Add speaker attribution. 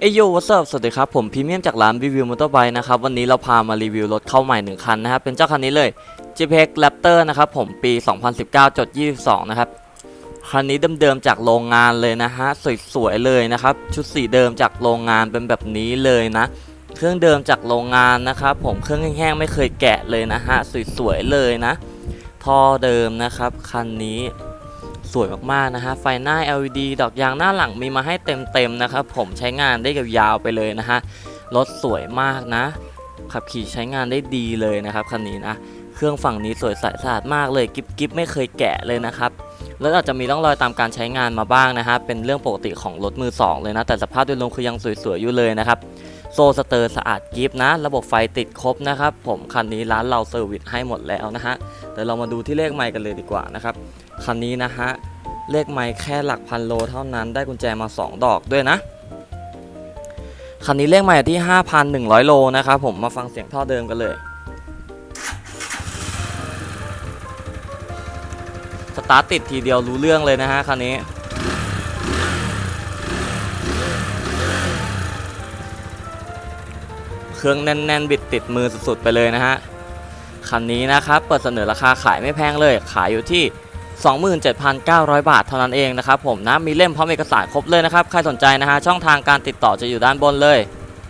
Speaker 1: เอยโยวัสสวัสดีครับผมพรีเมียมจากร้านรีวิวมอเตอร์ไบค์นะครับวันนี้เราพามารีวิวรถเข้าใหม่1คันนะครับเป็นเจ้าคันนี้เลย JPEG Raptor นะครับผมปี 2019จด22 นะครับ คันนี้เดิมๆจากโรงงานเลยนะฮะสวยๆเลยนะครับ ชุดสีเดิมจากโรงงานเป็นแบบนี้เลยนะ เครื่องเดิมจากโรงงานนะครับผมเครื่องแห้งๆไม่เคยแกะเลยนะฮะสวยๆเลยนะท่อเดิมนะครับคันนี้ สวยมากๆนะฮะไฟหน้า LED ดอกยางหน้าหลังมีมาให้เต็มๆนะครับผมใช้งานได้ยาวๆไปเลยนะฮะรถสวยมากนะ ขับขี่ใช้งานได้ดีเลยนะครับคันนี้นะเครื่องฝั่งนี้สวยใสสะอาดมากเลยกิ๊บกิ๊บไม่เคยแกะเลยนะครับแล้วอาจจะมีร่องรอยตามการใช้งานมาบ้างนะฮะเป็นเรื่องปกติของรถมือสองเลยนะ แต่สภาพโดยรวมคือยังสวยๆอยู่เลยนะครับ โซสเตอร์สะอาดกิฟนะ ระบบไฟติดครบนะครับ ผมคันนี้ร้านเราเซอร์วิสให้หมดแล้วนะฮะเดี๋ยวเรามาดูที่เลขไมค์กันเลยดีกว่านะครับ คันนี้นะฮะ เลขไมค์แค่หลักพันโลเท่านั้นได้กุญแจมา 2 ดอกด้วยนะ คันนี้เลขไมค์ที่ 5,100 โลนะครับผมมาฟังเสียงท่อเดิมกันเลยสตาร์ทติดทีเดียวรู้เรื่องเลยนะฮะคันนี้ เครื่องแน่นๆ บิดติดมือสุดๆไปเลยนะฮะ คันนี้นะครับเปิดเสนอราคาขายไม่แพงเลย ขายอยู่ที่ 27,900 บาทเท่านั้นเองนะครับผมนะมีเล่มพร้อมเอกสารครบเลยนะครับ ใครสนใจนะฮะช่องทางการติดต่อจะอยู่ด้านบนเลย